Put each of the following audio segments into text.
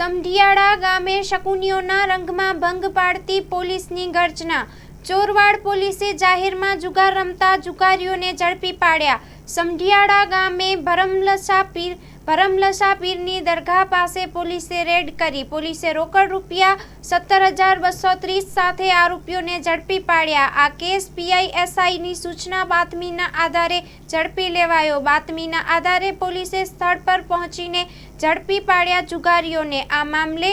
સમઢિયાળા ગામે શકુનીઓના રંગમાં ભંગ પાડતી પોલીસની ગર્જના. ચોરવાડ પોલીસે જાહેરમાં જુગાર રમતા જુગારીઓને ઝડપી પાડ્યા. સમઢિયાળા ગામે ભરમલસા પીર ભરમલસા પીરની દરગાહ પાસે પોલીસે રેડ કરી. પોલીસે રોકડ રૂપિયા સત્તર હજાર બસો ત્રીસ સાથે આરોપીઓને ઝડપી પાડ્યા. આ કેસ પીઆઈએસઆઈની સૂચના બાતમીના આધારે ઝડપી લેવાયો. બાતમીના આધારે પોલીસે સ્થળ પર પહોંચીને ઝડપી પાડ્યા જુગારીઓને. આ મામલે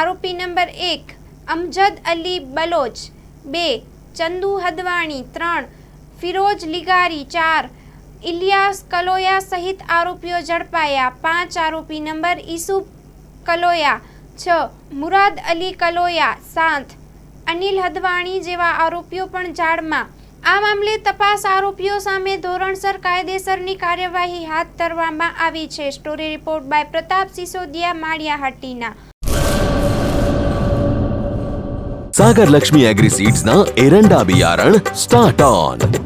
આરોપી નંબર એક, અમજદ અલી બલોચ, બે, ચંદુ હદવાણી, ત્રણ, ફિરોજ લિગારી, ચાર ઇલિયાસ કલોયા સહિત આરોપીઓ ઝડપાયા. પાંચ આરોપી નંબર ઈસુફ કલોયા, છ મુરાદ અલી કલોયા, સાત અનિલ હદવાણી જેવા આરોપીઓ પણ જાળમાં. આ મામલે તપાસ આરોપીઓ સામે ધોરણસર કાયદેસરની કાર્યવાહી હાથ ધરવામાં આવી છે. Story report by Pratap Sisodiya Maliya Hatina Sagar Lakshmi agriseeds ના એરંડા બિયારણ સ્ટાર્ટ ઓન.